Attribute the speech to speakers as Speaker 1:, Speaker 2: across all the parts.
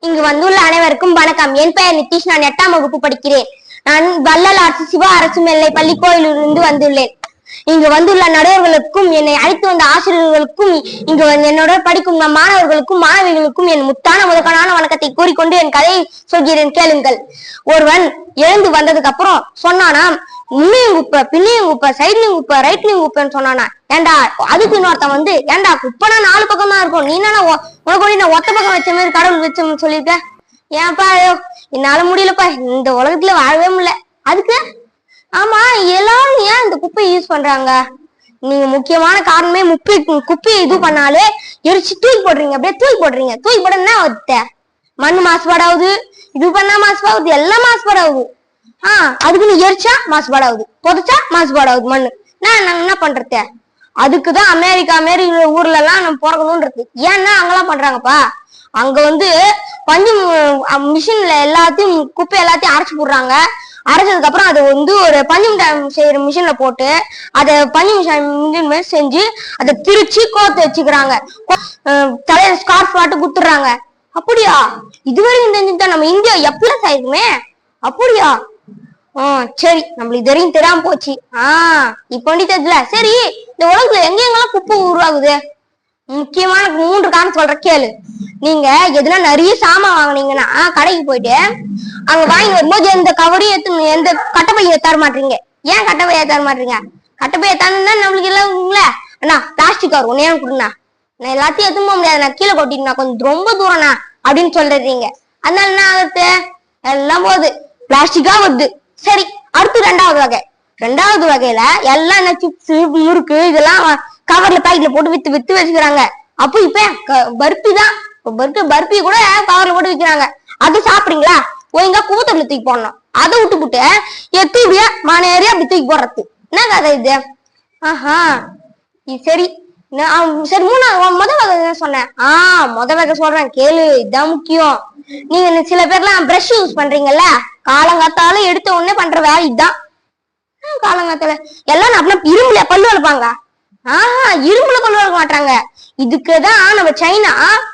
Speaker 1: இங்கு வந்துள்ள அனைவருக்கும் வணக்கம். என் பெயர் நிதிஷ். நான் எட்டாம் வகுப்பு படிக்கிறேன். நான் வள்ளல் அரசு சிவ அரசு மேல்நிலை பள்ளி கோயிலிருந்து வந்துள்ளேன். இங்கு வந்துள்ள நடுவர்களுக்கும் என்னை அழைத்து வந்த ஆசிரியர்களுக்கும் இங்கு என்னோட படிக்கும் நம் மாணவர்களுக்கும் மாணவிகளுக்கும் என் முத்தான முதற்கனான வணக்கத்தை கூறிக்கொண்டு என் கதையை சொல்கிறேன் கேளுங்கள். ஒருவன் எழுந்து வந்ததுக்கு அப்புறம் சொன்னானாம் முன்னையும் குப்பை பின்னையும் குப்பை சைட்லயும் குப்பை ரைட்லயும் குப்பைன்னு சொன்னானா. ஏன்டா அதுக்கு இன்னொருத்தன் வந்து ஏன்டா குப்பைனா நாலு பக்கம் தான் இருக்கும். நீ என்னன்னா உனக்கு நான் ஒத்த பக்கம் வச்ச மாதிரி கடவுள் வச்சோம்னு சொல்லியிருக்க? ஏன்ப்பா ஐயோ என்னால முடியலப்பா. இந்த உலகத்துல வாழவே முடியல. அதுக்கு ஆமா எல்லாரும் ஏன் இந்த குப்பையை யூஸ் பண்றாங்க? நீங்க முக்கியமான காரணமே முப்பை குப்பையை இது பண்ணாலே எரிச்சு தூக்கி போடுறீங்க. அப்படியே தூக்கி போடுறீங்க. தூக்கி போட என்ன வருத்த மாசுபாடாகுது இது பண்ணா மாசுபாடுது எல்லாம் மாசுபாடாகுது. ஆஹ் அதுக்கு நீ எரிச்சா மாசுபாடாகுது. புதைச்சா மாசுபாடாகுது மண்ணு. நான் நாங்க என்ன பண்றது அதுக்குதான் அமெரிக்கா மாரி ஊர்ல எல்லாம் நம்ம பிறக்கணும்ன்றது ஏன்னா அங்கெல்லாம் பண்றாங்கப்பா. அங்க வந்து பஞ்சு மிஷின்ல எல்லாத்தையும் குப்பை எல்லாத்தையும் அரைச்சு போடுறாங்க. அரைச்சதுக்கு அப்புறம் அதை வந்து ஒரு பஞ்சு மிட்டாய் செய்யற மிஷின்ல போட்டு அதை பஞ்சு மிஷின் மிஷின் மாதிரி செஞ்சு அதை பிரிச்சு கோத்து வச்சுக்கிறாங்க. கோ- தலையில ஸ்கார்ஃப் பாட்டு குத்துறாங்க. அப்படியா? இதுவரைக்கும் தெரிஞ்சுட்டா நம்ம இந்தியா எப்பலாம் சாயிருக்குமே அப்படியா? ஆ சரி நம்மளுக்கு தெரியும் தெரியாம போச்சு. ஆஹ் இப்ப தெரியல சரி இந்த உலகத்துல எங்க எங்கெல்லாம் குப்பை உருவாகுது? முக்கியமான மூன்று காரணம் சொல்ற கேளு. நீங்க எதுனா நிறைய சாமான் வாங்குனீங்கன்னா கடைக்கு போயிட்டு அங்க வாங்கி வரும்போது எந்த கவரையும் எடுத்து எந்த கட்டப்பையை தர மாட்டீங்க. ஏன் கட்டப்பையை தர மாட்டீங்க? கட்டப்பையை தரணும்னா நம்மளுக்கு எல்லாம் இல்ல அண்ணா பிளாஸ்டிக் கவர் ஒன்னே கொடுண்ணா. நான் எல்லாத்தையும் எடுத்து போக முடியாது. நான் கீழே கொட்டிட்டு கொஞ்சம் ரொம்ப தூரம்ண்ணா அப்படின்னு சொல்றீங்க அதனால என்ன ஆகுது? எல்லாம் போகுது. பிளாஸ்டிக்கா வருது. சரி அடுத்து ரெண்டாவது வகை. ரெண்டாவது வகையில எல்லாம் என்ன சிப்ஸ் முறுக்கு இதெல்லாம் கவர்ல பாக்கெட்ல போட்டு வித்து வித்து வச்சுக்கிறாங்க. அப்போ இப்ப க- பர்பி தான். பர்பி பர்பி கூட கவர்ல போட்டு விக்கிறாங்க. அது சாப்பிடுறீங்களா? ஒழுங்கா கூத்தர்ல தூக்கி போடணும். அதை விட்டு விட்டு எத்தூபியா இப்படியா அப்படி தூக்கி போடுறது. என்ன கதை இது? ஆஹா. சரி. நான் சரி மூணாவது முத வகை சொன்னேன். ஆ முத வகை சொல்றேன். கேளு இதுதான் முக்கியம். நீங்க சில பேர்லாம் பிரஷ் யூஸ் பண்றீங்கல்ல? காலங்காத்தாலும் எடுத்த உடனே பண்ற வேலை இதுதான். ஆ, காலங்காத்தால. எல்லாம் அப்படின்னா இரும்புல பல்லு வளர்ப்பாங்க. ஆஹா இரும்புல கொண்டு வர மாட்டாங்க. இதுக்குதான் நம்ம சைனா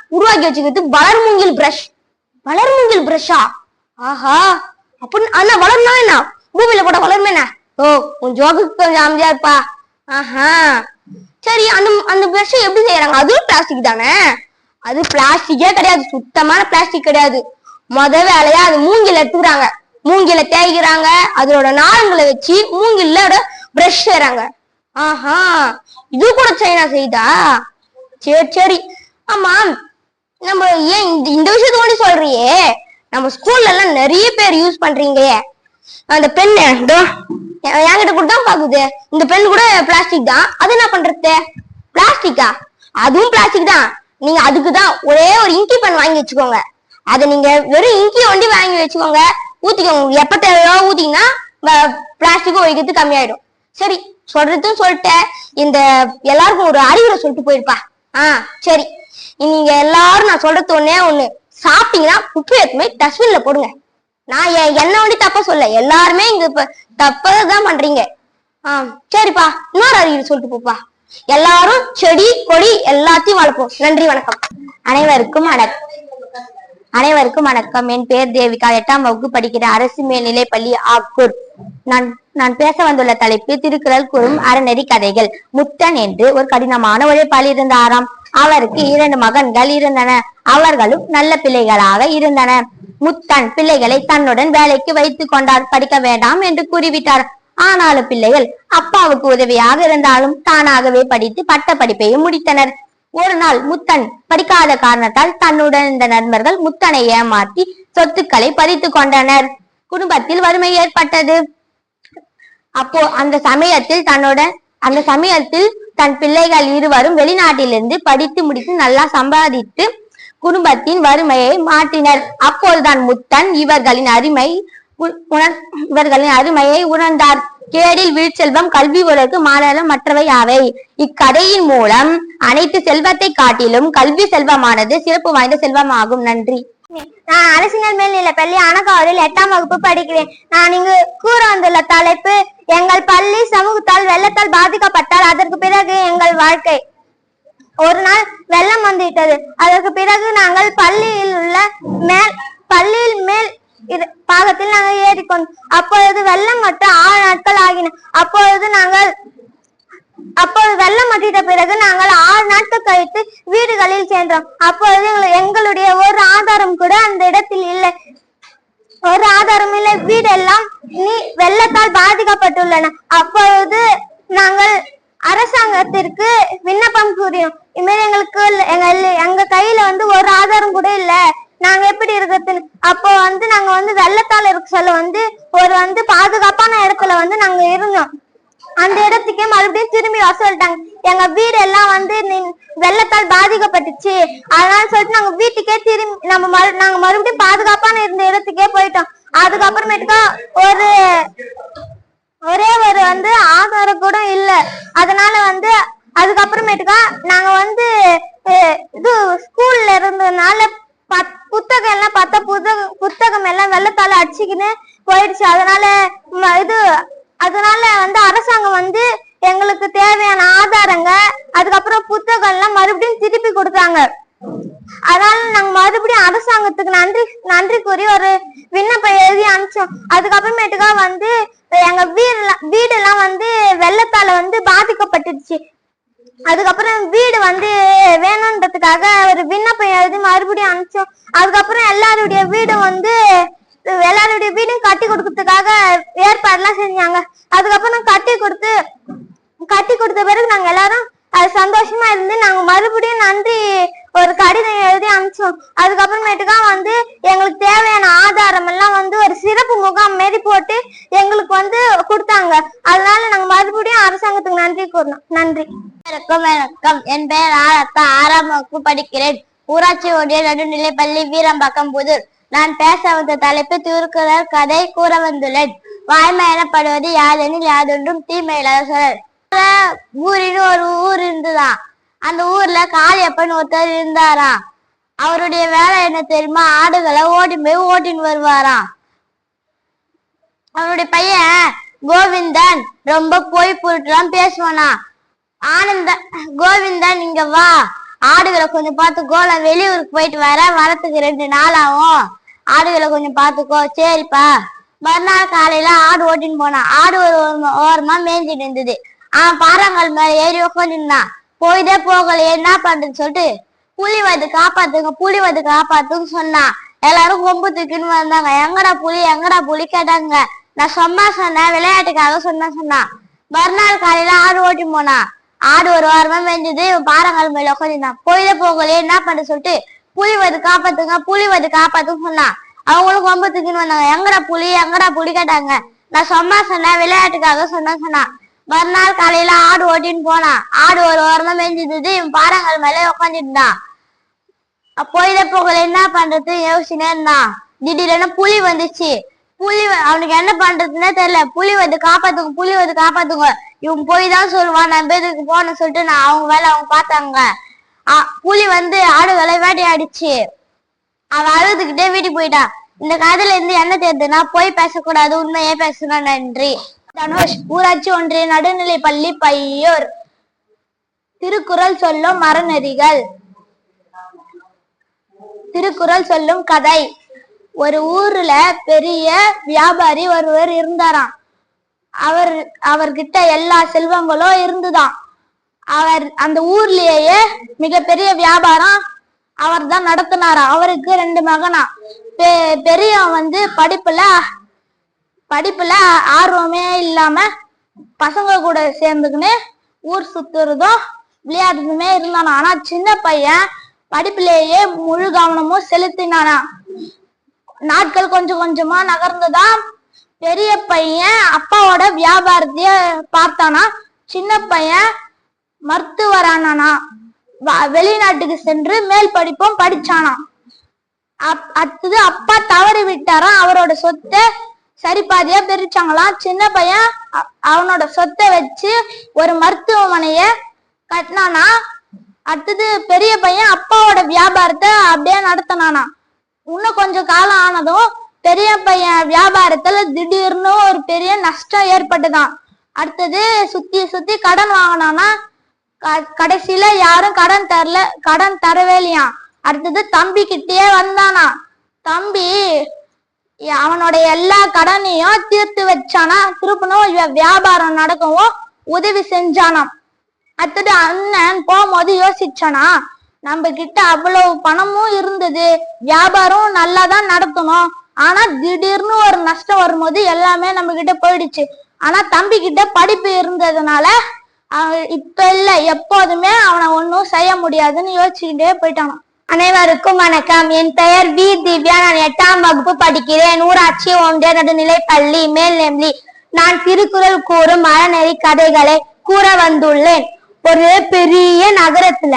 Speaker 1: உருவாக்கி வச்சுக்கிறது வளர்மூங்கில் பிரஷ் வளர்மூங்கில் பிரஷா ஆஹா. அப்படின்னு ஆனா வளர்னா என்ன? பூமியில கூட வளருமே என்ன? ஓ உன் ஜோக்குக்கு கொஞ்சம் அமைதியா இருப்பா. ஆஹா. சரி அந்த அந்த பிரஷ் எப்படி செய்யறாங்க? அதுவும் பிளாஸ்டிக் தானே? அது பிளாஸ்டிக்கே கிடையாது. சுத்தமான பிளாஸ்டிக் கிடையாது. முத வேலையா அது மூங்கில எடுத்துக்கிறாங்க. மூங்கில தேய்க்கிறாங்க. அதோட நாளங்களை வச்சு மூங்கிலோட பிரஷ் செய்யறாங்க. ஆஹா இது கூட சைனா செய்தா? சரி சரி. ஆமா நம்ம ஏன் இந்த இந்த விஷயத்த கூட சொல்றியே? நம்ம ஸ்கூல்ல எல்லாம் நிறைய பேர் யூஸ் பண்றீங்க அந்த பெண்ணு இதோ என்கிட்ட கூட தான் பாக்குது. இந்த பென் கூட பிளாஸ்டிக் தான். அது என்ன பண்றது? பிளாஸ்டிக்கா அதுவும் பிளாஸ்டிக் தான். நீங்க அதுக்கு தான் ஒரே ஒரு இங்கி பென் வாங்கி வச்சுக்கோங்க. அதை நீங்க வெறும் இங்கி ஒண்டி வாங்கி வச்சுக்கோங்க. ஊத்திக்கோங்க. எப்ப தேவையோ ஊத்திங்கன்னா பிளாஸ்டிக்கும் ஒழிக்கிறது கம்மியாயிடும். சரி சொல்றதும் சொல்லிட்டேன். இந்த எல்லாருக்கும் ஒரு அறிவுரை சொல்லிட்டு போயிருப்பா. ஆஹ் சரி. நீங்க எல்லாரும் நான் சொல்றது ஒண்ணே ஒண்ணு. சாப்பிட்டீங்கன்னா உப்பு எடுத்துமே டஸ்ட்பின்ல போடுங்க. நான் என் என்ன வண்டி தப்பா சொல்ல? எல்லாருமே இங்க இப்ப தப்பதான் பண்றீங்க. ஆஹ் சரிப்பா. இன்னொரு அறிவுரை சொல்லிட்டு போப்பா. எல்லாரும் செடி கொடி எல்லாத்தையும் வளர்ப்போம். நன்றி வணக்கம். அனைவருக்கும் வணக்கம். அனைவருக்கும் வணக்கம். என் பெயர் தேவிகா. எட்டாம் வகுப்பு படிக்கிற அரசு மேல்நிலை பள்ளி ஆக்கூர். நான் நான் பேச வந்துள்ள தலைப்பு திருக்குறள் கூறும் அறநெறி கதைகள். முத்தன் என்று ஒரு கடினமான உழைப்பாளி இருந்தாராம். அவருக்கு இரண்டு மகன்கள் இருந்தன. அவர்களும் நல்ல பிள்ளைகளாக இருந்தன. முத்தன் பிள்ளைகளை தன்னுடன் வேலைக்கு வைத்துக் கொண்டார். படிக்க வேண்டாம் என்று கூறிவிட்டார். ஆனாலும் பிள்ளைகள் அப்பாவுக்கு உதவியாக இருந்தாலும் தானாகவே படித்து பட்ட படிப்பையும் முடித்தனர். ஒரு நாள் முத்தன் படிக்காத காரணத்தால் தன்னுடன் இருந்த நண்பர்கள் முத்தனை ஏமாற்றி சொத்துக்களை பறித்துக் கொண்டனர். குடும்பத்தில் வறுமை ஏற்பட்டது. அப்போ அந்த சமயத்தில் தன்னுடன் அந்த சமயத்தில் தன் பிள்ளைகள் இருவரும் வெளிநாட்டிலிருந்து படித்து முடித்து நல்லா சம்பாதித்து குடும்பத்தின் வறுமையை மாற்றினர். அப்போதுதான் முத்தன் இவர்களின் அருமை உணர் இவர்களின் அருமையை உணர்ந்தார். கேடில் வீழ்ச்செல்வம் கல்வி உலகு மாநிலம் மற்றவை யாவை? இக்கதையின் மூலம் அனைத்து செல்வத்தை காட்டிலும் கல்வி செல்வமானது சிறப்பு வாய்ந்த செல்வமாகும். நன்றி.
Speaker 2: நான் அரசியல் மேல்நிலை பள்ளி அணகாவூரில் எட்டாம் வகுப்பு படிக்கிறேன். நான் இங்கு கூற வந்துள்ள தலைப்பு எங்கள் பள்ளி சமூகத்தால் வெள்ளத்தால் பாதிக்கப்பட்டால் அதற்கு பிறகு எங்கள் வாழ்க்கை. ஒரு நாள் வெள்ளம் வந்துவிட்டது. அதற்கு பிறகு நாங்கள் பள்ளியில் உள்ள மேல் பள்ளியில் மேல் இது பாகத்தில் நாங்கள் ஏறிக்கொண்டோம் அப்பொழுது வெள்ளம் மட்டும் ஆறு நாட்கள் ஆகின. அப்பொழுது நாங்கள் அப்போது வெள்ளம் மட்டிட்ட பிறகு நாங்கள் ஆறு நாட்கள் கழித்து வீடுகளில் சென்றோம் அப்பொழுது எங்களுடைய ஒரு ஆதாரம் கூட அந்த இடத்தில் இல்லை. ஒரு ஆதாரம் இல்லை. வீடெல்லாம் நீ வெள்ளத்தால் பாதிக்கப்பட்டுள்ளன. அப்பொழுது நாங்கள் அரசாங்கத்திற்கு விண்ணப்பம் கூறினோம். இனிமேல் எங்களுக்கு எங்கள் எங்க கையில வந்து ஒரு ஆதாரம் கூட இல்லை. நாங்க எப்படி இருக்கிறது அப்போ வந்து நாங்க வந்து வெள்ளத்தால் இருக்க சொல்ல வந்து ஒரு வந்து பாதுகாப்பான இடத்துல வந்து நாங்க இருந்தோம். அந்த இடத்துக்கே மறுபடியும் திரும்பி வர சொல்லிட்டாங்க. எங்க வீடு எல்லாம் வந்து வெள்ளத்தால் பாதிக்கப்பட்டுச்சு. அதனால சொல்லிட்டு நாங்க வீட்டுக்கே திரும்பி நம்ம மறு நாங்க மறுபடியும் பாதுகாப்பான இருந்த இடத்துக்கே போயிட்டோம். அதுக்கப்புறமேட்டுக்கா ஒரு ஒரே ஒரு வந்து ஆதாரம் கூட இல்ல. அதனால வந்து அதுக்கப்புறமேட்டுக்கா நாங்க வந்து இது ஸ்கூல்ல இருந்ததுனால பத்- புத்தகம் எல்லாம் பார்த்தா புத்தகம் புத்தகம் எல்லாம் வெள்ளத்தால போயிடுச்சு. அதனால இது அதனால வந்து அரசாங்கம் வந்து எங்களுக்கு தேவையான ஆதாரங்க அதுக்கப்புறம் புத்தகம் எல்லாம் மறுபடியும் திருப்பி கொடுத்தாங்க அதனால நாங்க மறுபடியும் அரசாங்கத்துக்கு நன்றி நன்றி கூறி ஒரு விண்ணப்பம் எழுதி அனுப்பிச்சோம். அதுக்கப்புறமேட்டுக்கா வந்து எங்க வீடு வீடெல்லாம் வந்து வெள்ளத்தால வந்து பாதிக்கப்பட்டுடுச்சு. அதுக்கப்புறம் வீடு வந்து வேணுன்றதுக்காக ஒரு விண்ணப்பம் எழுதி மறுபடியும் அனுப்பிச்சோம். அதுக்கப்புறம் எல்லாருடைய வீடும் வந்து எல்லாருடைய வீடும் கட்டி கொடுக்கறதுக்காக ஏற்பாடுலாம் செஞ்சாங்க. அதுக்கப்புறம் கட்டி கொடுத்து கட்டி கொடுத்த பிறகு நாங்க எல்லாரும் அது சந்தோஷமா இருந்து நாங்க மறுபடியும் நன்றி ஒரு கடிதம் எழுதி அனுப்பிச்சோம். அதுக்கப்புறமேட்டுக்கா வந்து எங்களுக்கு தேவையான ஆதாரம் எல்லாம் வந்து ஒரு சிறப்பு முகாம் மாரி போட்டு எங்களுக்கு வந்து கொடுத்தாங்க. அதனால நாங்க மறுபடியும் அரசாங்கத்துக்கு நன்றி கூறணும். நன்றி.
Speaker 3: வணக்கம் வணக்கம். என் பெயர் ஆரத்தா. ஆறாம் வகுப்பு படிக்கிறேன். ஊராட்சி ஒன்றிய நடுநிலைப்பள்ளி வீரம்பாக்கம் புதூர். நான் பேச வந்த தலைப்பு திருக்குறள் கதை கூற வந்துள்ளேன். வாய்மை எனப்படுவது யாதெனில் யாதொன்றும் தீமை சொல்லல் ஊரின்னு ஒரு ஊர் இருந்துதான் அந்த ஊர்ல காளியப்பன் ஒருத்தர் இருந்தாராம் அவருடைய வேலை என்ன தெரியுமா? ஆடுகளை ஓடி போய் ஓட்டின்னு வருவாராம் அவனுடைய பையன் கோவிந்தன் ரொம்ப போய் பொருட்டுலாம் பேசுவானா? ஆனந்த கோவிந்தன் இங்க வா. ஆடுகளை கொஞ்சம் பார்த்துக்கோ நான் வெளியூருக்கு போயிட்டு வரேன் வரத்துக்கு ரெண்டு நாள் ஆகும் ஆடுகளை கொஞ்சம் பார்த்துக்கோ சரிப்பா. மறுநாள் காலையில ஆடு ஓட்டின்னு போனான் ஆடு ஒரு ஓரமா- மேய்ஞ்சிட்டு இருந்தது. அவன் பாறாங்கல் மேல ஏறி உட்காந்துருந்தான் போயிட்டே போகலையே என்ன பண்றதுன்னு சொல்லிட்டு புலி வந்து காப்பாத்துங்க புலி வந்து காப்பாத்துன்னு சொன்னான். எல்லாரும் கொம்பு தூக்கின்னு வந்தாங்க. எங்கடா புலி எங்கடா புலி கேட்டாங்க. நான் சும்மா சொன்னேன் விளையாட்டுக்காக சொன்னேன் சொன்னான். மறுநாள் காலையில ஆடு ஓட்டி போனான். ஆடு ஒரு வாரமா மேய்ஞ்சது இவன் மேல உட்காந்துருந்தான் போயில போகலையே என்ன பண்ண சொல்லிட்டு புலி வந்து காப்பாத்துங்க புலி வந்து காப்பாத்துன்னு சொன்னான். அவங்களும் கொம்பு தூக்கின்னு வந்தாங்க. எங்கடா புலி எங்கடா புலி கேட்டாங்க. நான் சும்மா சொன்னேன் விளையாட்டுக்காக சொன்னேன் சொன்னான். மறுநாள் காலையில ஆடு ஓட்டின்னு போனான். ஆடு ஒரு வாரமா மேய்ஞ்சிருந்தது இவன் பாறாங்கல் மேல உட்காந்துருந்தான் போயில போகல என்ன பண்றது? யோசிச்சுனே இருந்தான். திடீர்னு புலி வந்துச்சு. புலி அவனுக்கு என்ன பண்றதுன்னே தெரியல. புலி வந்து காப்பாத்துங்க புலி வந்து காப்பாத்துங்க. இவன் போய் தான் சொல்லுவான் நான் பேருக்கு போன சொல்லிட்டு நான் அவங்க வேலை அவங்க பார்த்தாங்க. ஆ, புலி வந்து ஆடுகளை வேட்டையாடிச்சு அவன் அழுதுகிட்டே வீட்டுக்கு போயிட்டான். இந்த கதையில இருந்து என்ன தெரியுதுன்னா போய் பேசக்கூடாது உண்மையே பேசணும் நன்றி. தனுஷ் ஊராட்சி ஒன்றிய நடுநிலை பள்ளி பையூர். திருக்குறள் சொல்லும் மரநெறிகள் திருக்குறள் சொல்லும் கதை. ஒரு ஊர்ல பெரிய வியாபாரி ஒருவர் இருந்தாராம். அவர் அவர்கிட்ட எல்லா செல்வங்களும் இருந்துதான். அவர் அந்த ஊர்லயே மிகப்பெரிய வியாபாரம் அவர் தான் நடத்தினாரா? அவருக்கு ரெண்டு மகனா? பெ- பெரியவன் வந்து படிப்புல படிப்புல ஆர்வமே இல்லாம பசங்க கூட சேர்ந்துக்கின்னு ஊர் சுத்துறதும் விளையாடுறதுமே இருந்தானா? ஆனா சின்ன பையன் படிப்புலேயே முழு கவனமும் செலுத்தினானா? நாட்கள் கொஞ்சம் கொஞ்சமா நகர்ந்துதான் பெரிய பையன் அப்பாவோட வியாபாரத்தைய பார்த்தானா? சின்ன பையன் மருத்துவரானானா? வ- வெளிநாட்டுக்கு சென்று மேல் படிப்பும் படிச்சானா? அப்- அடுத்தது அப்பா தவறி விட்டாராம் அவரோட சொத்தை சரி பாதியா பிரிச்சாங்களாம் சின்ன பையன் அவனோட சொத்தை வச்சு ஒரு மருத்துவமனைய கட்டினானா? அடுத்தது பெரிய பையன் அப்பாவோட வியாபாரத்தை அப்படியே நடத்தினானா? இன்னும் கொஞ்சம் காலம் ஆனதும் பெரிய பையன் வியாபாரத்துல திடீர்னு ஒரு பெரிய நஷ்டம் ஏற்பட்டுதான். அடுத்தது சுத்தி சுத்தி கடன் வாங்கினானா க- கடைசியில யாரும் கடன் தரல கடன் தரவே இல்லையா?
Speaker 4: அடுத்தது தம்பி கிட்டயே வந்தானா? தம்பி அவனோட எல்லா கடனையும் தீர்த்து வச்சானா? திருப்பணும் வியாபாரம் நடக்கவும் உதவி செஞ்சானாம். அடுத்தது அண்ணன் போகும்போது யோசிச்சானா நம்ம கிட்ட அவ்வளவு பணமும் இருந்தது வியாபாரம் நல்லா தான் நடத்தணும் ஆனா திடீர்னு ஒரு நஷ்டம் வரும்போது எல்லாமே நம்ம கிட்ட போயிடுச்சு. ஆனா தம்பி கிட்ட படிப்பு இருந்ததுனால இப்ப இல்ல எப்போதுமே அவனை ஒன்னும் செய்ய முடியாதுன்னு யோசிச்சுக்கிட்டே போயிட்டான்
Speaker 5: அனைவருக்கும் வணக்கம். என் பெயர் வி. திவ்யா. நான் எட்டாம் வகுப்பு படிக்கிறேன். ஊராட்சி ஒன்றிய நடுநிலை பள்ளி மேல்நெல்லி நான் திருக்குறள் கூறும் அறநெறி கதைகளை கூற வந்துள்ளேன். ஒரு பெரிய நகரத்துல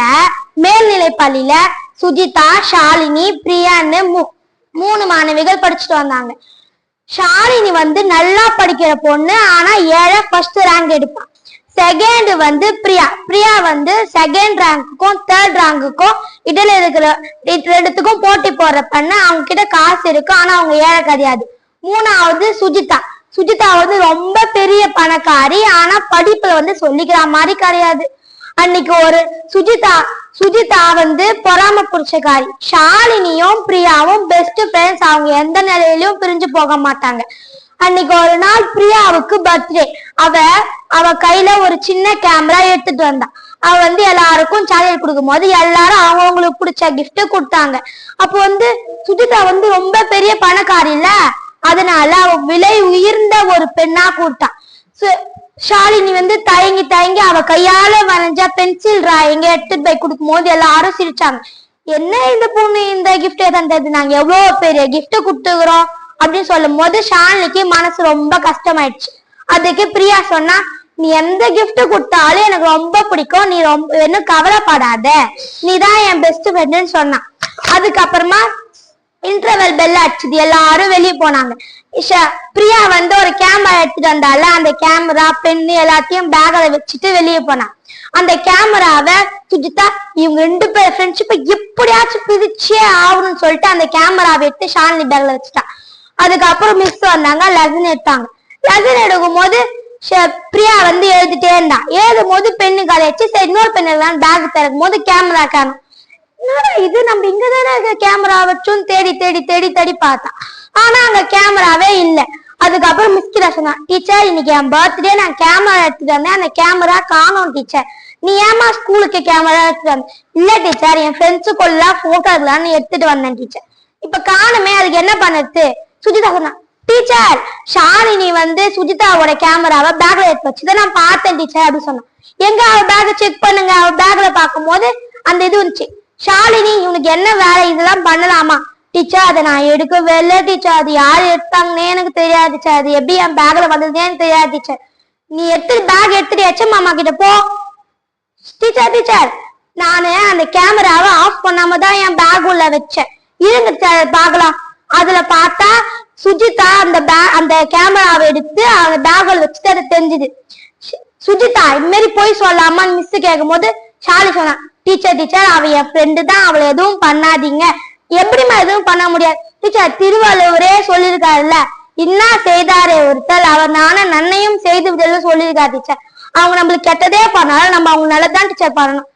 Speaker 5: மேல்நிலை பள்ளியில சுஜிதா ஷாலினி பிரியான்னு மூணு மாணவிகள் படிச்சுட்டு வந்தாங்க. ஷாலினி வந்து நல்லா படிக்கிற பொண்ணு ஆனா ஏழை ஃபர்ஸ்ட் ரேங்க் எடுப்பான் செகண்ட் வந்து பிரியா. பிரியா வந்து செகண்ட் ரேங்க்குக்கும் தேர்ட் ரேங்க்குக்கும் இடையில இருக்கிற ரெண்டுத்துக்கும் போட்டி போடுற பண்ண. அவங்க கிட்ட காசு இருக்கு ஆனா அவங்க ஏழை கிடையாது. மூணாவது சுஜிதா. சுஜிதா வந்து ரொம்ப பெரிய பணக்காரி ஆனா படிப்புல வந்து சொல்லிக்கிற மாதிரி கிடையாது. அன்னைக்கு ஒரு சுஜிதா சுஜிதா வந்து பொறாம புடிச்சக்காரி. ஷாலினியும் பிரியாவும் பெஸ்ட் ஃப்ரெண்ட்ஸ் அவங்க எந்த நிலையிலும் பிரிஞ்சு போக மாட்டாங்க. அன்னைக்கு ஒரு நாள் பிரியாவுக்கு பர்த்டே அவ அவ கையில ஒரு சின்ன கேமரா எடுத்துட்டு வந்தா. அவ வந்து எல்லாருக்கும் சாக்லேட் கொடுக்கும் போது எல்லாரும் அவங்கவுங்களுக்கு பிடிச்ச கிஃப்ட் கொடுத்தாங்க. அப்போ வந்து சுஜிதா வந்து ரொம்ப பெரிய பணக்காரி இல்ல. அதனால அவ விலை உயர்ந்த ஒரு பெண்ணா கொடுத்தா ஷாலினி வந்து தயங்கி தயங்கி அவ கையால வரைஞ்ச பென்சில் டிராயிங்க எடுத்துட்டு போய் கொடுக்கும் போது எல்லாரும் சிரிச்சாங்க என்ன இந்த பொண்ணு இந்த கிஃப்டே தந்தது? நாங்க எவ்வளவு பெரிய கிஃப்ட் கொடுத்துக்கிறோம் அப்படின்னு சொல்லும் போது ஷாலினிக்கு மனசு ரொம்ப கஷ்டமாயிடுச்சு. அதுக்கு பிரியா சொன்னா நீ எந்த கிஃப்ட் கொடுத்தாலும் எனக்கு ரொம்ப பிடிக்கும். நீ ரொம்ப இன்னும் கவலைப்படாத. நீ தான் என் பெஸ்ட் ஃப்ரெண்டுன்னு சொன்னான் அதுக்கப்புறமா இன்டர்வெல் பெல் அடிச்சுது எல்லாரும் வெளியே போனாங்க. பிரியா வந்து ஒரு கேமரா எடுத்துட்டு வந்தால அந்த கேமரா பென்னு எல்லாத்தையும் பேக்ல வச்சுட்டு வெளியே போனான் அந்த கேமராவை சுஜிதா இவங்க ரெண்டு பேர் ஃப்ரெண்ட்ஷிப்பை எப்படியாச்சும் பிரிச்சே ஆகணும்னு சொல்லிட்டு அந்த கேமராவை எடுத்து ஷாலினி பேக்ல வச்சுட்டான் அதுக்கப்புறம் மிஸ் வந்தாங்க லெசன் எடுத்தாங்க. லெசன் எடுக்கும் போது பிரியா வந்து எழுதிட்டே இருந்தான் எழுதும் போது பெண்ணு கலைச்சு சரி இன்னொரு பெண் பேக் திறக்கும் போது கேமரா காணும் என்னடா இது? நம்ம இங்கதானே கேமரா வச்சும் தேடி தேடி தேடி தேடி பார்த்தா. ஆனா அங்க கேமராவே இல்ல. அதுக்கப்புறம் மிஸ்கிரா சொன்னா டீச்சர் இன்னைக்கு என் பர்த்டே நான் கேமரா எடுத்துட்டு வந்தேன். அந்த கேமரா காணோம் டீச்சர் நீ ஏமா ஸ்கூலுக்கு கேமரா எடுத்துட்டு வந்த இல்ல டீச்சர் என் ஃப்ரெண்ட்ஸுக்குள்ள போட்டோ இருக்கலாம்னு எடுத்துட்டு வந்தேன் டீச்சர் இப்ப காணுமே அதுக்கு என்ன பண்ணுறது? சுஜிதா சொன்னா டீச்சர் ஷாலினி வந்து சுஜிதாவோட கேமராவை பேக்ல எடுத்து வச்சுதை நான் பார்த்தேன் டீச்சர் அப்படின்னு சொன்னான். எங்க அவ பேக்கை செக் பண்ணுங்க அவ பேக்ல பார்க்கும்போது அந்த இது வந்துச்சு. ஷாலினி இவனுக்கு என்ன வேலை? இதெல்லாம் பண்ணலாமா? டீச்சர் அதை நான் எடுக்கவே இல்லை டீச்சர். அது யார் எடுத்தாங்கன்னே எனக்கு தெரியாது டீச்சர். அது எப்படி என் பேக்ல வந்ததுன்னே எனக்கு தெரியாது டீச்சர். நீ எடுத்து பேக் எடுத்துட்டு எச்ச மாமா கிட்ட போ. Teacher teacher. நானு அந்த கேமராவை ஆஃப் பண்ணாம தான் என் பேக் உள்ள வச்சேன். இருங்க டீச்சர் பார்க்கலாம். அதுல பார்த்தா சுஜிதா அந்த பேக் அந்த கேமராவை எடுத்து அந்த பேக்ல வச்சுட்டு அதை தெரிஞ்சுது. சு- சுஜிதா இது மாதிரி போய் சொல்லாமான்னு மிஸ் கேட்கும் போது சாலி சொன்னா டீச்சர் டீச்சர் அவ என் ஃப்ரெண்டு தான். அவளை எதுவும் பண்ணாதீங்க. எப்படிம்மா எதுவும் பண்ண முடியாது? டீச்சர் திருவள்ளுவரே சொல்லியிருக்காருல்ல. இன்னா செய்தாரே ஒருத்தல் அவர் நானும் நன்னையும் செய்து விடல சொல்லியிருக்காரு டீச்சர் அவங்க நம்மளுக்கு கெட்டதே பண்ணாலும் நம்ம அவங்க நல்லதான் டீச்சர் பண்ணணும்.